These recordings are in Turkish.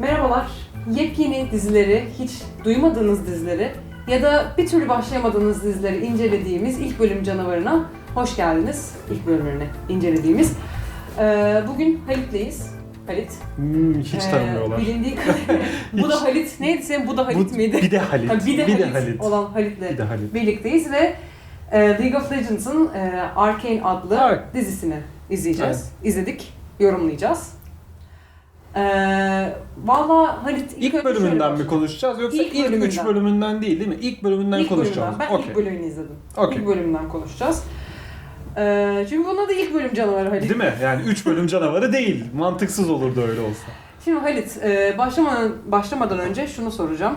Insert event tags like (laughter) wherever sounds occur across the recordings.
Merhabalar. Yepyeni dizileri, hiç duymadığınız dizileri ya da bir türlü başlayamadığınız dizileri incelediğimiz ilk bölüm canavarına hoş geldiniz. İlk bölümlerini incelediğimiz. Ee, bugün Halit'leyiz. Halit. Hmm, hiç Ee, tanımıyorlar. bilindiği (laughs) kadarıyla. bu da Halit. Neydi senin? Bu da Halit Bu- miydi? Bir de Halit. Ha, bir de, Halit, Halit. olan Halit'le Bir de Halit. birlikteyiz ve e, League of Legends'ın e, Arcane adlı Ark. dizisini izleyeceğiz. İzledik, yorumlayacağız. E, Valla Halit ilk, İlk bölümünden mi konuşacağız yoksa İlk ilk, üç bölümünden değil değil mi? İlk bölümünden İlk konuşacağız. bölümden. Ben Okey. ilk bölümünü izledim. Okey. İlk bölümden konuşacağız. E, çünkü buna da ilk bölüm canavarı Halit. Değil mi? Yani 3 bölüm canavarı değil. Mantıksız olurdu öyle olsa. Şimdi Halit, e, başlamadan, başlamadan önce şunu soracağım.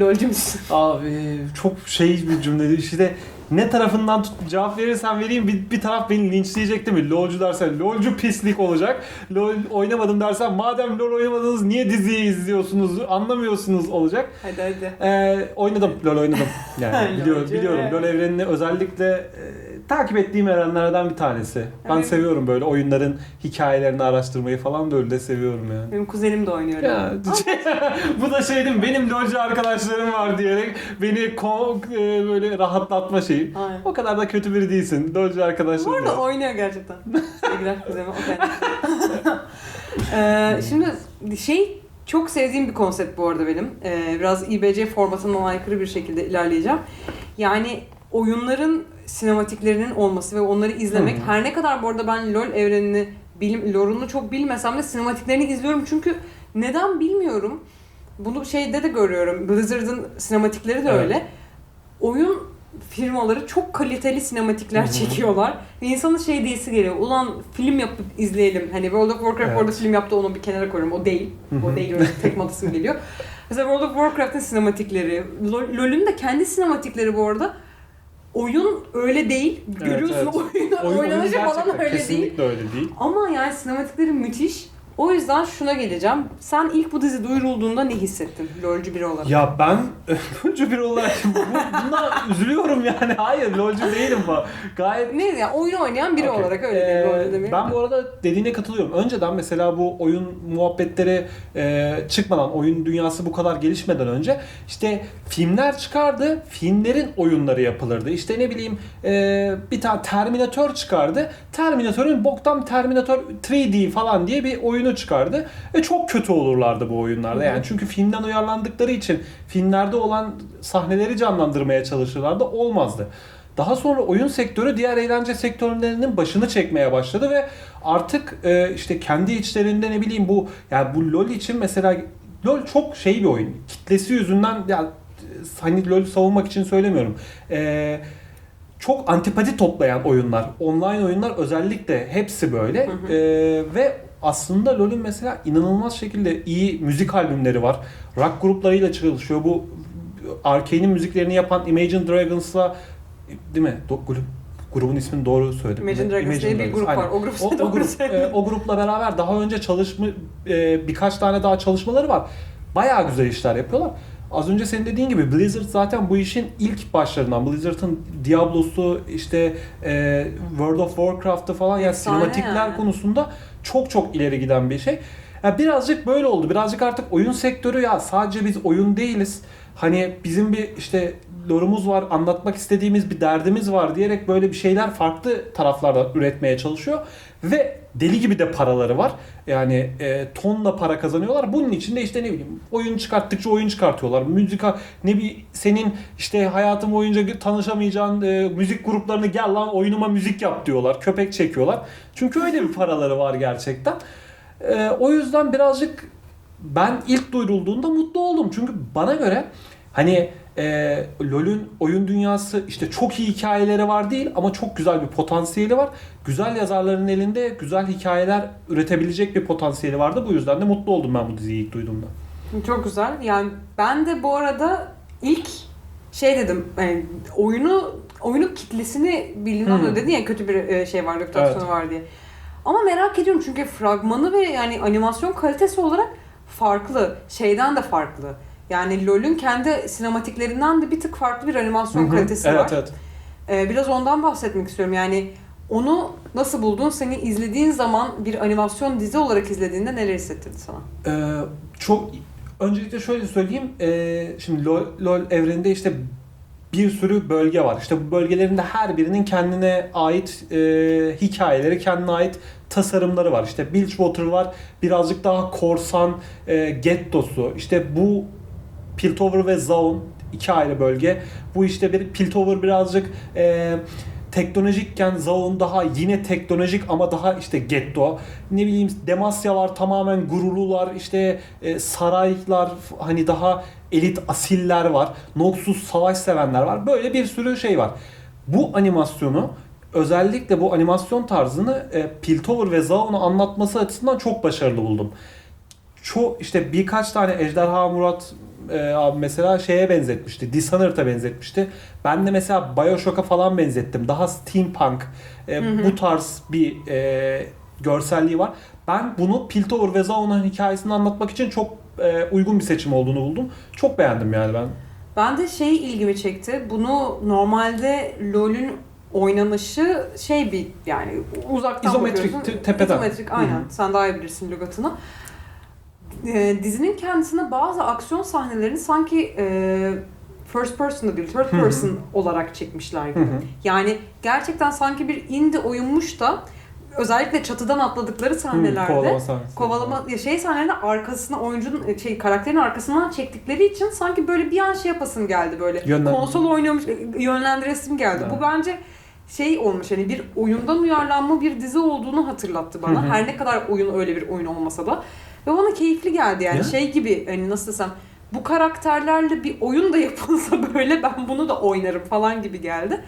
Lolcu musun? Abi çok şey bir cümle. İşte ne tarafından tut, cevap verirsen vereyim bir, bir taraf beni linçleyecek değil mi? LOLcu dersen LOLcu pislik olacak. LOL oynamadım dersen madem LOL oynamadınız niye diziyi izliyorsunuz anlamıyorsunuz olacak. Hadi hadi. Ee, oynadım, LoL oynadım. Yani (laughs) biliyorum, biliyorum. LoL evrenini özellikle e, takip ettiğim evrenlerden bir tanesi. Ben Evet. seviyorum böyle oyunların hikayelerini araştırmayı falan da öyle de seviyorum yani. Benim kuzenim de oynuyor. Ya, (laughs) (laughs) bu da şey değil mi? Benim LoLcu arkadaşlarım var diyerek beni ko- e, böyle rahatlatma şeyi. Aynen. O kadar da kötü biri değilsin. LoLcu Bu arkadaşlarım arada oynuyor gerçekten. (laughs) Sevgiler kuzeme. O kendisi. ee, şimdi şey çok sevdiğim bir konsept bu arada benim. Ee, biraz İBC formatından aykırı bir şekilde ilerleyeceğim. Yani oyunların sinematiklerinin olması ve onları izlemek hı. her ne kadar bu arada ben LoL evrenini bilim, lore'unu çok bilmesem de sinematiklerini izliyorum çünkü neden bilmiyorum. Bunu şeyde de görüyorum. Blizzard'ın sinematikleri de Evet. öyle. Oyun firmaları çok kaliteli sinematikler çekiyorlar. Ve insanın şey diyesi geliyor. Ulan film yapıp izleyelim. Hani World of Warcraft Evet. orada film yaptı onu bir kenara koyuyorum. O değil. O değil öyle tek matasım geliyor. (laughs) Mesela World of Warcraft'ın sinematikleri, LoL- LoL'ün de kendi sinematikleri bu arada. Oyun öyle değil. Evet, Görüyorsun evet. (laughs) oyunu, Oyun, oyun oynanışı falan öyle değil. kesinlikle öyle değil. Ama yani sinematikleri müthiş. O yüzden şuna geleceğim. Sen ilk bu dizi duyurulduğunda ne hissettin? LoL'cu biri olarak. Ya ben (laughs) LoLcu biri olarak bu, buna üzülüyorum yani. Hayır LoLcu değilim bu. Gayet Ne ya oyun oynayan biri Okey. olarak öyle Ee, değil. Ben bu arada dediğine katılıyorum. Önceden mesela bu oyun muhabbetleri e, çıkmadan, oyun dünyası bu kadar gelişmeden önce işte filmler çıkardı, filmlerin oyunları yapılırdı. İşte ne bileyim e, bir tane Terminator çıkardı. Terminator'un boktan Terminator 3D falan diye bir oyunu çıkardı. Ve çok kötü olurlardı bu oyunlarda. Yani çünkü filmden uyarlandıkları için filmlerde olan sahneleri canlandırmaya çalışırlardı. Olmazdı. Daha sonra oyun sektörü diğer eğlence sektörlerinin başını çekmeye başladı ve artık e, işte kendi içlerinde ne bileyim bu yani bu LoL için mesela LoL çok şey bir oyun. Kitlesi yüzünden ya hani LoL savunmak için söylemiyorum. E, çok antipati toplayan oyunlar, online oyunlar özellikle hepsi böyle. Hı hı. E, ve aslında LoL'ün mesela inanılmaz şekilde iyi müzik albümleri var. Rock gruplarıyla çalışıyor. Bu Arkane'in müziklerini yapan Imagine Dragons'la değil mi? Do- grup, grubun ismini doğru söyledim. Imagine Dragons diye bir grup aynen. var. O grup O, o, grup, e, o grupla beraber daha önce çalışma e, birkaç tane daha çalışmaları var. Bayağı güzel işler yapıyorlar. Az önce senin dediğin gibi Blizzard zaten bu işin ilk başlarından. Blizzard'ın Diablo'su işte e, World of Warcraft'ı falan yani Efsane sinematikler yani. konusunda çok çok ileri giden bir şey. Ya birazcık böyle oldu. Birazcık artık oyun sektörü ya sadece biz oyun değiliz. Hani bizim bir işte lorumuz var, anlatmak istediğimiz bir derdimiz var diyerek böyle bir şeyler farklı taraflarda üretmeye çalışıyor. Ve deli gibi de paraları var. Yani e, tonla para kazanıyorlar. Bunun için de işte ne bileyim oyun çıkarttıkça oyun çıkartıyorlar. Müzika ne bir senin işte hayatın boyunca tanışamayacağın e, müzik gruplarını gel lan oyunuma müzik yap diyorlar. Köpek çekiyorlar. Çünkü öyle bir paraları var gerçekten. E, o yüzden birazcık ben ilk duyurulduğunda mutlu oldum. Çünkü bana göre hani e, LoL'ün oyun dünyası işte çok iyi hikayeleri var değil ama çok güzel bir potansiyeli var. Güzel yazarların elinde güzel hikayeler üretebilecek bir potansiyeli vardı. Bu yüzden de mutlu oldum ben bu diziyi ilk duyduğumda. Çok güzel. Yani ben de bu arada ilk şey dedim. Yani oyunu oyunun kitlesini bilmem Hmm. hmm. dedin ya kötü bir e, şey var, reputasyonu Evet. var diye. Ama merak ediyorum çünkü fragmanı ve yani animasyon kalitesi olarak farklı. Şeyden de farklı. Yani LoL'ün kendi sinematiklerinden de bir tık farklı bir animasyon Hı hı. kalitesi evet, var. Evet. Ee, biraz ondan bahsetmek istiyorum. Yani Onu nasıl buldun? Seni izlediğin zaman bir animasyon dizi olarak izlediğinde neler hissettirdi sana? Ee, çok öncelikle şöyle söyleyeyim. Ee, şimdi LoL, LoL evreninde işte bir sürü bölge var. İşte bu bölgelerin de her birinin kendine ait e, hikayeleri, kendine ait tasarımları var. İşte Bilgewater var, birazcık daha korsan e, gettosu. İşte bu Piltover ve Zaun iki ayrı bölge. Bu işte bir Piltover birazcık e, teknolojikken Zaun daha yine teknolojik ama daha işte getto. Ne bileyim Demasya var tamamen gururlular işte e, saraylar hani daha elit asiller var. Noxus savaş sevenler var. Böyle bir sürü şey var. Bu animasyonu özellikle bu animasyon tarzını e, Piltover ve Zaun'u anlatması açısından çok başarılı buldum. Çok işte birkaç tane Ejderha Murat e, abi mesela şeye benzetmişti. Dishonored'a benzetmişti. Ben de mesela Bioshock'a falan benzettim. Daha steampunk e, bu tarz bir e, görselliği var. Ben bunu Piltover ve Zaun'un hikayesini anlatmak için çok e, uygun bir seçim olduğunu buldum. Çok beğendim yani ben. Ben de şey ilgimi çekti. Bunu normalde LoL'ün oynanışı şey bir yani uzaktan İzometrik, bakıyorsun. te- tepeden. İzometrik aynen. Hı hı. Sen daha iyi bilirsin lügatını. Ee, dizinin kendisine bazı aksiyon sahnelerini sanki e, first person da değil, third person olarak çekmişler gibi. Yani gerçekten sanki bir indie oyunmuş da özellikle çatıdan atladıkları sahnelerde kovalama sahnesi. kovalama şey sahnelerinde arkasına oyuncunun şey karakterin arkasından çektikleri için sanki böyle bir an şey yapasım geldi böyle. Yönlen- Konsol oynuyormuş yönlendiresim geldi. Evet. Bu bence şey olmuş hani bir oyundan uyarlanma bir dizi olduğunu hatırlattı bana. Hı hı. Her ne kadar oyun öyle bir oyun olmasa da. Ve bana keyifli geldi yani Ya. şey gibi hani nasıl desem bu karakterlerle bir oyun da yapılsa (laughs) böyle ben bunu da oynarım falan gibi geldi.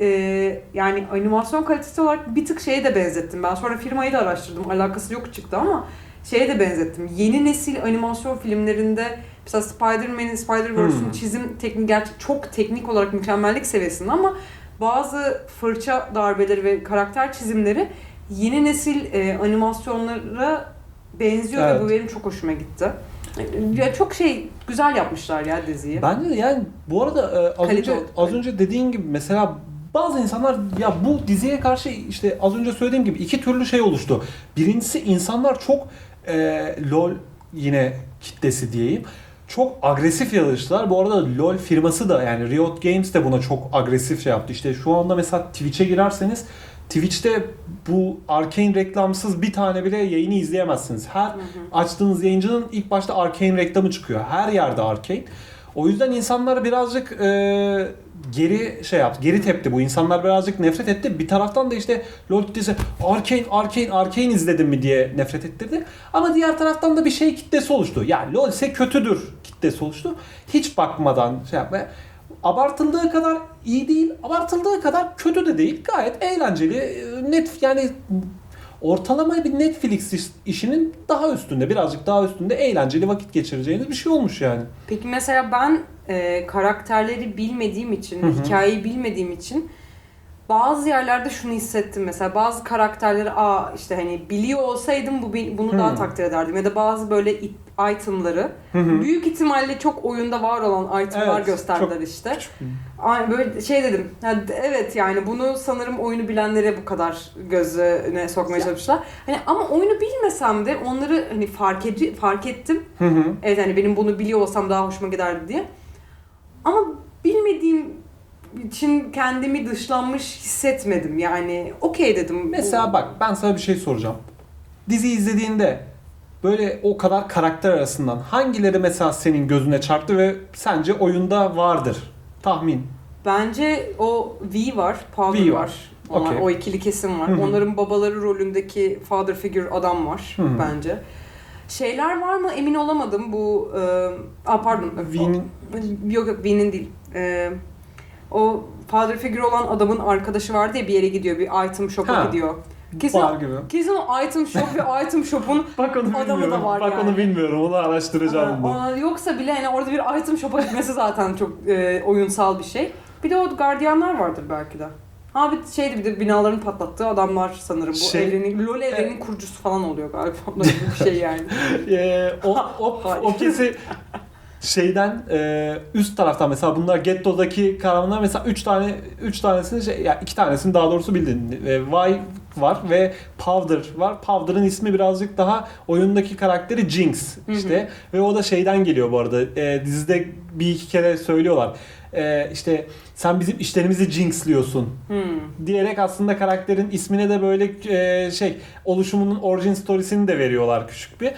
Ee, yani animasyon kalitesi olarak bir tık şeye de benzettim. Ben sonra firmayı da araştırdım. Alakası yok çıktı ama şeye de benzettim. Yeni nesil animasyon filmlerinde mesela Spider-Man'in Spider-Verse'ün Hmm. çizim teknik gerçi çok teknik olarak mükemmellik seviyesinde ama bazı fırça darbeleri ve karakter çizimleri yeni nesil e, animasyonlara benziyor Evet. ve bu benim çok hoşuma gitti. Ya çok şey güzel yapmışlar ya diziyi. Bence de yani bu arada e, az Kalite önce oldu. az önce dediğin gibi mesela bazı insanlar ya bu diziye karşı işte az önce söylediğim gibi iki türlü şey oluştu. Birincisi insanlar çok e, LoL yine kitlesi diyeyim. Çok agresif yazıştılar. Bu arada LoL firması da yani Riot Games de buna çok agresif şey yaptı. İşte şu anda mesela Twitch'e girerseniz Twitch'te bu Arcane reklamsız bir tane bile yayını izleyemezsiniz. Her açtığınız yayıncının ilk başta Arcane reklamı çıkıyor. Her yerde Arcane. O yüzden insanlar birazcık e, geri şey yaptı, geri tepti bu. İnsanlar birazcık nefret etti. Bir taraftan da işte LoL kitlesi Arcane, Arcane, Arcane izledim mi diye nefret ettirdi. Ama diğer taraftan da bir şey kitlesi oluştu. Yani LoL ise kötüdür kitlesi oluştu. Hiç bakmadan şey yapmaya. Abartıldığı kadar iyi değil, abartıldığı kadar kötü de değil. Gayet eğlenceli, net yani ortalama bir Netflix iş- işinin daha üstünde, birazcık daha üstünde eğlenceli vakit geçireceğiniz bir şey olmuş yani. Peki mesela ben e, karakterleri bilmediğim için, Hı hı. hikayeyi bilmediğim için bazı yerlerde şunu hissettim mesela bazı karakterleri aa işte hani biliyor olsaydım bu bunu daha Hı. takdir ederdim ya da bazı böyle itemları Hı hı. büyük ihtimalle çok oyunda var olan itemlar Evet, gösterdiler işte. Ay böyle şey dedim. ya d- evet yani bunu sanırım oyunu bilenlere bu kadar gözüne sokmaya çalışmışlar. Hani ama oyunu bilmesem de onları hani fark edi fark ettim. Hı hı. Evet hani benim bunu biliyor olsam daha hoşuma giderdi diye. Ama bilmediğim için kendimi dışlanmış hissetmedim. Yani okey dedim. Mesela bak ben sana bir şey soracağım. Dizi izlediğinde böyle o kadar karakter arasından hangileri mesela senin gözüne çarptı ve sence oyunda vardır? Tahmin. Bence o V var, Powder V var. var. Onlar, Okey. O ikili kesim var. Hı hı. Onların babaları rolündeki father figure adam var Hı hı. bence. Şeyler var mı emin olamadım bu... E, aa pardon. V'nin Yok yok V'nin değil. E, o father figure olan adamın arkadaşı vardı ya bir yere gidiyor. Bir item shop'a Ha. gidiyor. Kesin, var gibi. kesin o item shop ve (laughs) item shop'un Bak onu Adamı da bilmiyorum. var Bak yani. onu bilmiyorum. Onu araştıracağım. Aa, ona- yoksa bile hani orada bir item shop'a gitmesi zaten çok e, oyunsal bir şey. Bir de o gardiyanlar vardır belki de. Ha bir şeydi bir de binaların patlattığı adamlar sanırım. Bu Şey- evrenin, LoL evrenin kurucusu falan oluyor galiba. (laughs) Öyle bir şey yani. (laughs) Ee, o, o, Hayır. o kesi şeyden e, üst taraftan mesela bunlar Getto'daki kahramanlar mesela 3 tane 3 tanesini şey ya iki tanesini daha doğrusu bildin. E, Y var ve Powder var. Powder'ın ismi birazcık daha oyundaki karakteri Jinx işte ve o da şeyden geliyor bu arada. E, dizide bir iki kere söylüyorlar. E, işte sen bizim işlerimizi jinxliyorsun Hmm. diyerek aslında karakterin ismine de böyle e, şey oluşumunun origin storiesini de veriyorlar küçük bir.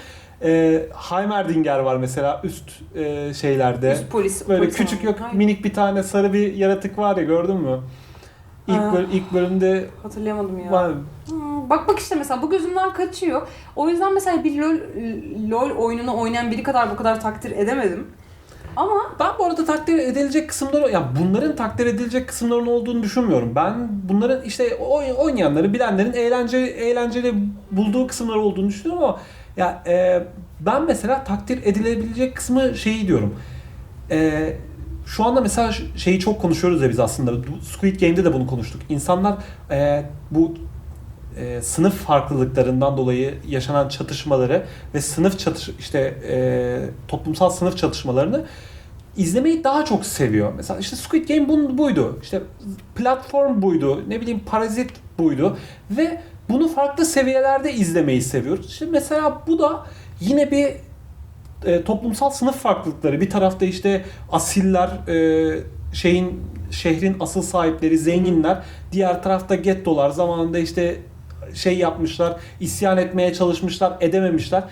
E, Heimerdinger var mesela üst e, şeylerde. Üst polis. Böyle polis küçük yok Hayır, minik bir tane sarı bir yaratık var ya gördün mü? İlk, böl- ilk bölümde Hatırlayamadım ya. var. Hmm, bak bak işte mesela bu gözümden kaçıyor. O yüzden mesela bir LoL, LoL oyununu oynayan biri kadar bu kadar takdir edemedim. Ama Ben bu arada takdir edilecek kısımları, ya bunların takdir edilecek kısımların olduğunu düşünmüyorum. Ben bunların işte oy- oynayanları, bilenlerin eğlence, eğlenceli bulduğu kısımlar olduğunu düşünüyorum ama ya e, ben mesela takdir edilebilecek kısmı şeyi diyorum. E, şu anda mesela şeyi çok konuşuyoruz ya biz aslında. Squid Game'de de bunu konuştuk. İnsanlar e, bu e, sınıf farklılıklarından dolayı yaşanan çatışmaları ve sınıf çatış işte e, toplumsal sınıf çatışmalarını izlemeyi daha çok seviyor. Mesela işte Squid Game bun, buydu. İşte platform buydu. Ne bileyim Parazit buydu. Ve bunu farklı seviyelerde izlemeyi seviyoruz. İşte mesela bu da yine bir e, toplumsal sınıf farklılıkları. Bir tarafta işte asiller, e, şeyin şehrin asıl sahipleri, zenginler. Diğer tarafta gettolar. Zamanında işte şey yapmışlar, isyan etmeye çalışmışlar, edememişler.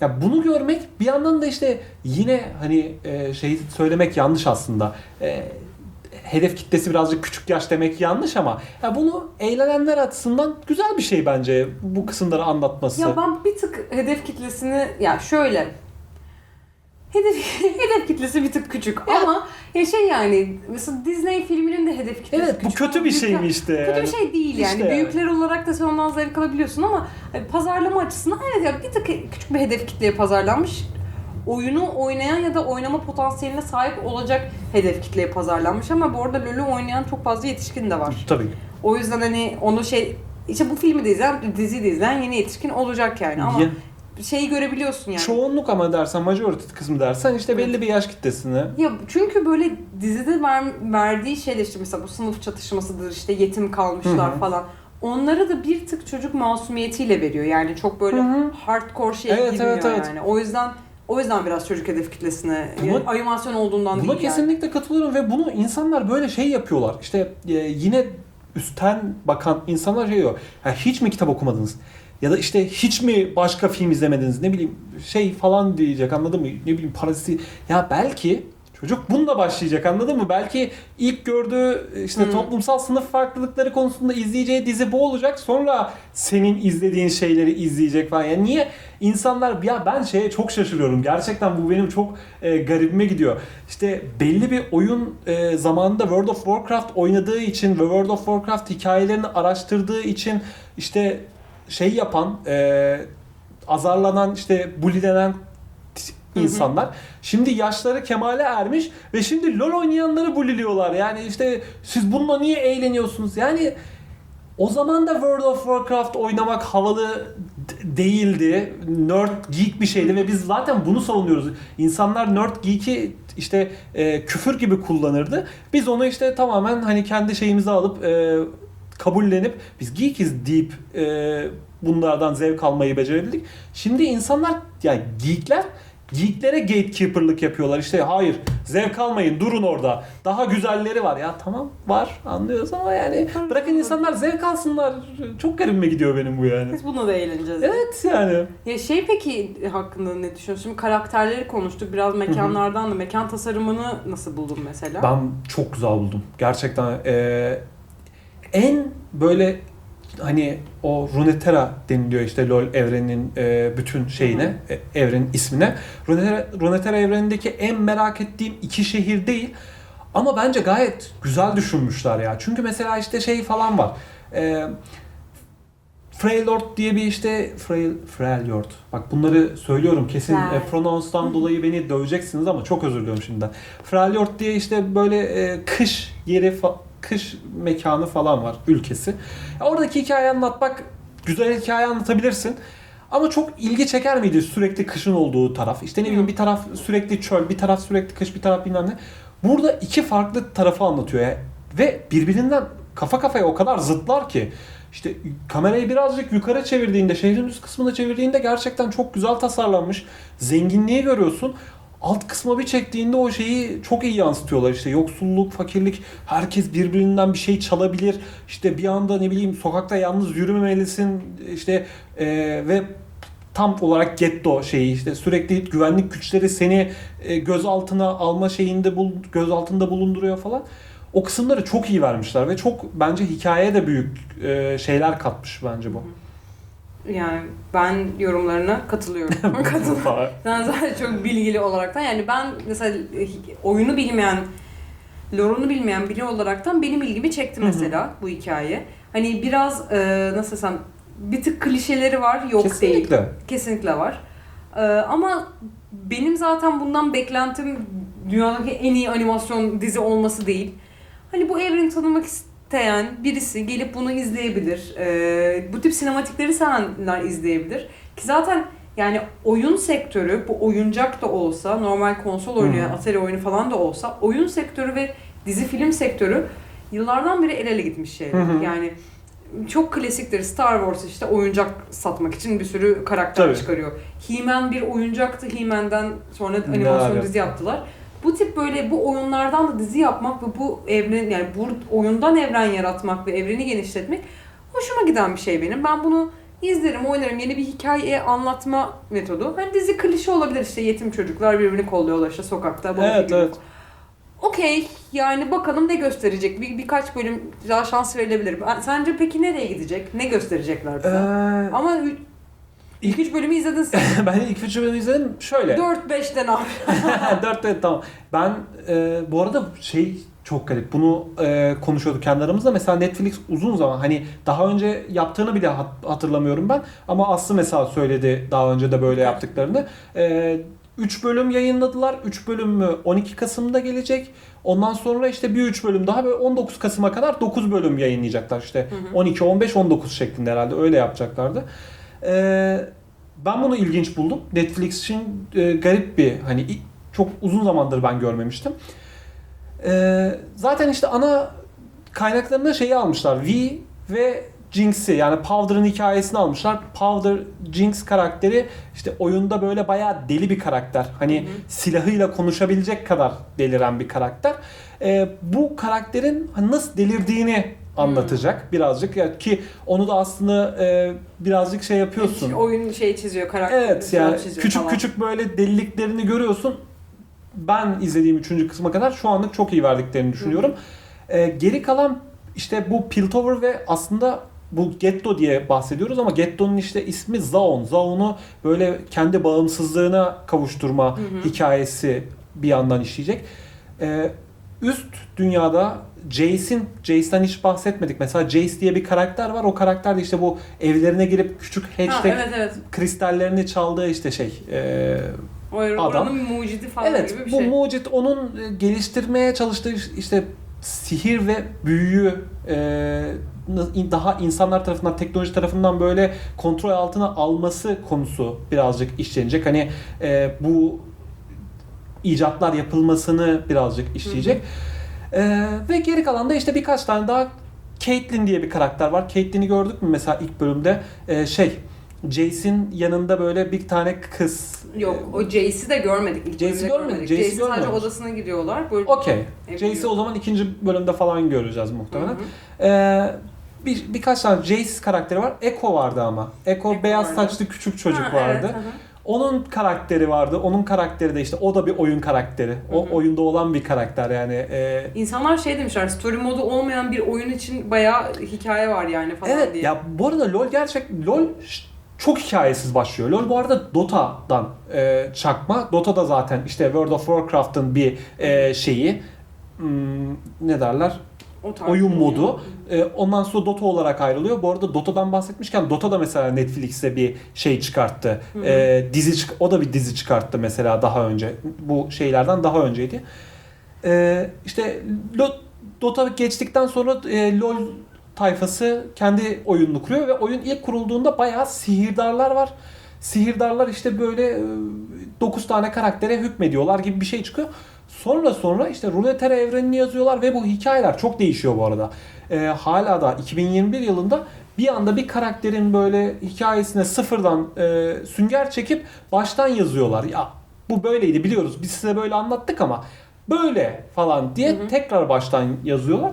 Ya bunu görmek bir yandan da işte yine hani e, şey söylemek yanlış aslında. E, hedef kitlesi birazcık küçük yaş demek yanlış ama ya bunu eğlenenler açısından güzel bir şey bence bu kısımları anlatması. ya ben bir tık hedef kitlesini ya şöyle hedef (laughs) hedef kitlesi bir tık küçük Ya- ama ya şey yani mesela Disney filminin de hedef kitlesi evet bu küçük. kötü bir şey mi işte? Kötü yani? bir şey değil yani. İşte yani. Büyükler olarak da sen ondan zevk alabiliyorsun ama e, pazarlama açısından evet ya bir tık küçük bir hedef kitleye pazarlanmış. Oyunu oynayan ya da oynama potansiyeline sahip olacak hedef kitleye pazarlanmış ama bu arada LoL'ü oynayan çok fazla yetişkin de var. Tabii. O yüzden hani onu şey işte bu filmi de izleyen, diziyi de izleyen yeni yetişkin olacak yani ama Ya- şeyi görebiliyorsun yani. Çoğunluk ama dersen majority kısmı dersen işte belli bir yaş kitlesini. Ya çünkü böyle dizide ver, verdiği şeyler işte mesela bu sınıf çatışmasıdır işte yetim kalmışlar Hı hı. falan. Onları da bir tık çocuk masumiyetiyle veriyor. Yani çok böyle Hı hı. hardcore şey Evet, girmiyor evet, evet. yani. O yüzden o yüzden biraz çocuk hedef kitlesine Buna- yani animasyon olduğundan Buna değil yani. kesinlikle katılıyorum ve bunu insanlar böyle şey yapıyorlar. İşte e, yine üstten bakan insanlar şey diyor. "Ya hiç mi kitap okumadınız? Ya da işte hiç mi başka film izlemediniz? Ne bileyim şey falan diyecek anladın mı? Ne bileyim parası. Ya belki çocuk bununla başlayacak anladın mı? Belki ilk gördüğü işte Hmm. toplumsal sınıf farklılıkları konusunda izleyeceği dizi bu olacak. Sonra senin izlediğin şeyleri izleyecek falan. Yani niye insanlar ya ben şeye çok şaşırıyorum. Gerçekten bu benim çok e, garibime gidiyor. İşte belli bir oyun e, zamanında World of Warcraft oynadığı için ve World of Warcraft hikayelerini araştırdığı için işte şey yapan e, azarlanan işte bulilenen t- hı. insanlar şimdi yaşları kemale ermiş ve şimdi LoL oynayanları buliliyorlar. Yani işte siz bununla niye eğleniyorsunuz? Yani o zaman da World of Warcraft oynamak havalı değildi. Nerd, geek bir şeydi ve biz zaten bunu savunuyoruz. İnsanlar nerd, geek'i işte e, küfür gibi kullanırdı. Biz onu işte tamamen hani kendi şeyimize alıp e, kabullenip biz geekiz deyip e, bunlardan zevk almayı becerebildik. Şimdi insanlar yani geekler geeklere gatekeeper'lık yapıyorlar. İşte hayır zevk almayın durun orada. Daha güzelleri var. Ya tamam var anlıyoruz ama yani bırakın insanlar zevk alsınlar. Çok garibime gidiyor benim bu yani. Biz bununla da eğleneceğiz. Evet yani. Ya şey peki hakkında ne düşünüyorsun? Şimdi karakterleri konuştuk. Biraz mekanlardan da. Mekan tasarımını nasıl buldun mesela? Ben çok güzel buldum. Gerçekten e, en böyle hani o Runeterra deniliyor işte LoL evreninin e, bütün şeyine, e, evrenin ismine. Runeterra, Runeterra evrenindeki en merak ettiğim iki şehir değil. Ama bence gayet güzel düşünmüşler ya. Çünkü mesela işte şey falan var. E, Freylord diye bir işte Frey, Freylord. Bak bunları söylüyorum kesin Frey. e, pronounce'dan dolayı beni döveceksiniz ama çok özür diliyorum şimdiden. Freylord diye işte böyle e, kış yeri fa- kış mekanı falan var ülkesi. Oradaki hikayeyi anlatmak güzel hikaye anlatabilirsin. Ama çok ilgi çeker miydi sürekli kışın olduğu taraf? İşte ne bileyim bir taraf sürekli çöl, bir taraf sürekli kış, bir taraf bilmem ne. Burada iki farklı tarafı anlatıyor ya. Ve birbirinden kafa kafaya o kadar zıtlar ki. İşte kamerayı birazcık yukarı çevirdiğinde, şehrin üst kısmını çevirdiğinde gerçekten çok güzel tasarlanmış. Zenginliği görüyorsun. Alt kısma bir çektiğinde o şeyi çok iyi yansıtıyorlar. İşte yoksulluk, fakirlik, herkes birbirinden bir şey çalabilir. İşte bir anda ne bileyim sokakta yalnız yürümemelisin. İşte e, ve tam olarak getto şeyi işte sürekli güvenlik güçleri seni e, gözaltına alma şeyinde bul, göz altında bulunduruyor falan. O kısımları çok iyi vermişler ve çok bence hikayeye de büyük e, şeyler katmış bence bu. Yani ben yorumlarına katılıyorum. (laughs) katılıyorum. Sen zaten çok bilgili olaraktan yani ben mesela oyunu bilmeyen, lore'unu bilmeyen biri olaraktan benim ilgimi çekti mesela bu hikaye. Hani biraz e, nasıl desem bir tık klişeleri var yok değil. Kesinlikle. Kesinlikle var. E, ama benim zaten bundan beklentim dünyadaki en iyi animasyon dizi olması değil. Hani bu evreni tanımak isteyen birisi gelip bunu izleyebilir. E, bu tip sinematikleri sevenler izleyebilir. Ki zaten yani oyun sektörü, bu oyuncak da olsa, normal konsol oyunu, yani Atari oyunu falan da olsa, oyun sektörü ve dizi film sektörü yıllardan beri el ele gitmiş şeyler. Hı. Yani çok klasiktir. Star Wars işte oyuncak satmak için bir sürü karakter Tabii. çıkarıyor. He-Man bir oyuncaktı. He-Man'den sonra animasyon dizi yaptılar. Bu tip böyle bu oyunlardan da dizi yapmak ve bu evren yani bu oyundan evren yaratmak ve evreni genişletmek hoşuma giden bir şey benim. Ben bunu izlerim, oynarım. Yeni bir hikaye anlatma metodu. Hani dizi klişe olabilir işte yetim çocuklar birbirini kolluyorlar işte sokakta. Evet evet. Okey yani bakalım ne gösterecek. Bir, birkaç bölüm daha şans verilebilir. Sence peki nereye gidecek? Ne gösterecekler bize? Ee, Ama ilk üç bölümü izledin sen. (laughs) ben ilk üç bölümü izledim. Şöyle. 4-5'ten abi. Dört evet (laughs) tamam. Ben e, bu arada şey çok garip. Bunu e, konuşuyorduk kendi aramızda. Mesela Netflix uzun zaman hani daha önce yaptığını bile hat- hatırlamıyorum ben. Ama Aslı mesela söyledi daha önce de böyle yaptıklarını. E, 3 bölüm yayınladılar. 3 bölüm mü 12 Kasım'da gelecek. Ondan sonra işte bir 3 bölüm daha böyle 19 Kasım'a kadar 9 bölüm yayınlayacaklar. İşte Hı hı. 12, 15, 19 şeklinde herhalde öyle yapacaklardı. Ee, ben bunu ilginç buldum. Netflix için e, garip bir hani çok uzun zamandır ben görmemiştim. Ee, zaten işte ana kaynaklarında şeyi almışlar. V ve Jinx'i yani Powder'ın hikayesini almışlar. Powder Jinx karakteri işte oyunda böyle bayağı deli bir karakter. Hani Hı hı. silahıyla konuşabilecek kadar deliren bir karakter. Ee, bu karakterin nasıl delirdiğini anlatacak birazcık ya ki onu da aslında e, birazcık şey yapıyorsun. Oyun şey çiziyor, karakter Evet yani çiziyor küçük falan. küçük böyle deliliklerini görüyorsun. Ben izlediğim üçüncü kısma kadar şu anlık çok iyi verdiklerini düşünüyorum. Ee, geri kalan işte bu Piltover ve aslında bu Getto diye bahsediyoruz ama Getto'nun işte ismi Zaun. Zaun'u böyle kendi bağımsızlığına kavuşturma Hı hı. hikayesi bir yandan işleyecek. Ee, üst dünyada Jace'in, Jace'den hiç bahsetmedik. Mesela Jace diye bir karakter var. O karakter de işte bu evlerine girip küçük Ha, hashtag evet evet. kristallerini çaldığı işte şey. e, O Adam. mucidi falan evet gibi bir bu şey. mucit onun e, geliştirmeye çalıştığı işte sihir ve büyüyü e, daha insanlar tarafından teknoloji tarafından böyle kontrol altına alması konusu birazcık işlenecek. Hani e, bu icatlar yapılmasını birazcık işleyecek. E, ve geri kalan da işte birkaç tane daha Caitlyn diye bir karakter var. Caitlyn'i gördük mü mesela ilk bölümde e, şey Jace'in yanında böyle bir tane kız. Yok o Jace'i de görmedik. İlk Jace'i görmedik. Jace'i Jace'in sadece odasına gidiyorlar. Böyle Okey. Jace'i o zaman ikinci bölümde falan göreceğiz Hı muhtemelen. hı. Ee, bir, birkaç tane Jace karakteri var. Echo vardı ama. Echo, Echo beyaz vardı. saçlı küçük çocuk Ha, vardı. evet, hı hı. Onun karakteri vardı. Onun karakteri de işte o da bir oyun karakteri. O Hı hı. oyunda olan bir karakter yani. Ee, İnsanlar şey demişler, story modu olmayan bir oyun için bayağı hikaye var yani falan evet diye. ya bu arada LoL gerçek LoL çok hikayesiz başlıyor. LoL bu arada Dota'dan e, çakma. Dota da zaten işte World of Warcraft'ın bir e, şeyi hmm, ne derler? Oyun modu. Ee, ondan sonra Dota olarak ayrılıyor. Bu arada Dota'dan bahsetmişken Dota da mesela Netflix'e bir şey çıkarttı. Hı hı. Ee, dizi çık- o da bir dizi çıkarttı mesela daha önce. Bu şeylerden daha önceydi. Ee, işte Dota geçtikten sonra e, LoL tayfası kendi oyununu kuruyor ve oyun ilk kurulduğunda bayağı sihirdarlar var. Sihirdarlar işte böyle 9 tane karaktere hükmediyorlar gibi bir şey çıkıyor. Sonra sonra işte Runeterra evrenini yazıyorlar ve bu hikayeler çok değişiyor bu arada. Ee, hala da 2021 yılında bir anda bir karakterin böyle hikayesine sıfırdan e, sünger çekip baştan yazıyorlar. Ya bu böyleydi biliyoruz biz size böyle anlattık ama böyle falan diye Hı hı. tekrar baştan yazıyorlar.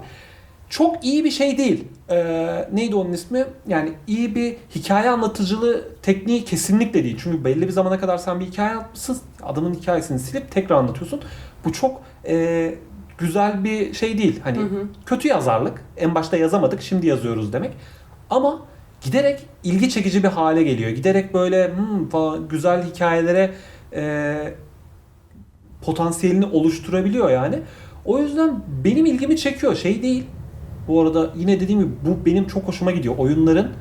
Çok iyi bir şey değil. Ee, neydi onun ismi? Yani iyi bir hikaye anlatıcılığı tekniği kesinlikle değil. Çünkü belli bir zamana kadar sen bir hikaye anlatmışsın. Adamın hikayesini silip tekrar anlatıyorsun. Bu çok e, güzel bir şey değil. Hani Hı hı. kötü yazarlık. En başta yazamadık, şimdi yazıyoruz demek. Ama giderek ilgi çekici bir hale geliyor. Giderek böyle hmm, falan güzel hikayelere e, potansiyelini oluşturabiliyor yani. O yüzden benim ilgimi çekiyor. Şey değil. Bu arada yine dediğim gibi bu benim çok hoşuma gidiyor. Oyunların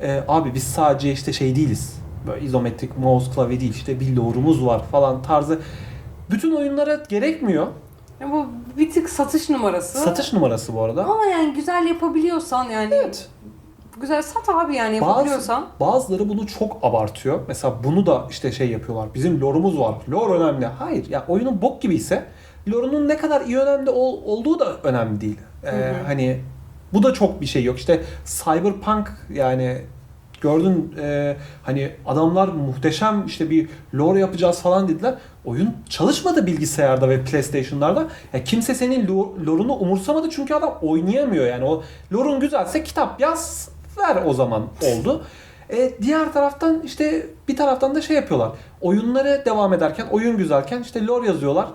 e, abi biz sadece işte şey değiliz. Böyle izometrik mouse klavye değil işte bir lore'umuz var falan tarzı. Bütün oyunlara gerekmiyor. Ya bu bir tık satış numarası. Satış numarası bu arada. Ama yani güzel yapabiliyorsan yani Evet. güzel sat abi yani Bazı, yapabiliyorsan. bazıları bunu çok abartıyor. Mesela bunu da işte şey yapıyorlar. Bizim lore'umuz var. Lore önemli. Hayır. Ya oyunun bok gibi ise lore'unun ne kadar iyi önemli ol- olduğu da önemli değil. Ee, Hı hı. Hani bu da çok bir şey yok. İşte Cyberpunk yani gördün e, hani adamlar muhteşem işte bir lore yapacağız falan dediler. Oyun çalışmadı bilgisayarda ve PlayStation'larda. Ya kimse senin lo- lore'unu umursamadı çünkü adam oynayamıyor yani. O lore'un güzelse kitap yaz ver o zaman oldu. E, diğer taraftan işte bir taraftan da şey yapıyorlar. Oyunları devam ederken, oyun güzelken işte lore yazıyorlar.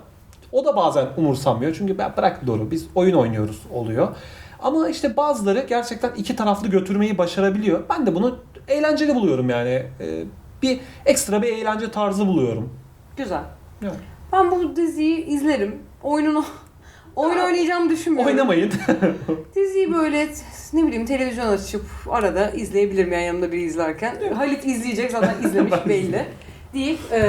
O da bazen umursamıyor. Çünkü ben bırak lore'u biz oyun oynuyoruz oluyor. Ama işte bazıları gerçekten iki taraflı götürmeyi başarabiliyor. Ben de bunu eğlenceli buluyorum yani. E, bir ekstra bir eğlence tarzı buluyorum. Güzel. Yani. Ben bu diziyi izlerim. Oyununu (laughs) oyun oynayacağımı düşünmüyorum. Oynamayın. (laughs) Diziyi böyle ne bileyim televizyon açıp arada izleyebilirim yani yanımda biri izlerken. Halit izleyecek zaten izlemiş (laughs) belli. Deyip e,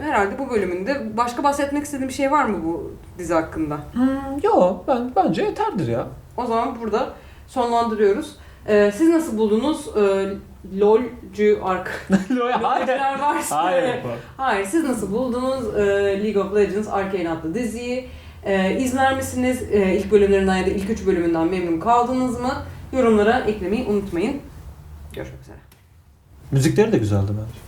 herhalde bu bölümünde başka bahsetmek istediğim bir şey var mı bu dizi hakkında? hmm, yo ben bence yeterdir ya. O zaman burada sonlandırıyoruz. E, siz nasıl buldunuz e, LOL'cü ark (laughs) Hayır. LOL'cüler varsa Hayır. Hayır, siz nasıl buldunuz e, League of Legends Arcane adlı diziyi? E, izler misiniz? E, ilk bölümlerinden ya da ilk üç bölümünden memnun kaldınız mı? Yorumlara eklemeyi unutmayın. Görüşmek üzere. Müzikleri de güzeldi bence.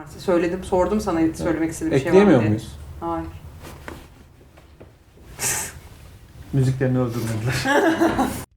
Artık söyledim, sordum sana söylemek istediğim bir şey var mı Ekleyemiyor muyuz? Hayır. Müziklerini öldürmediler. (laughs)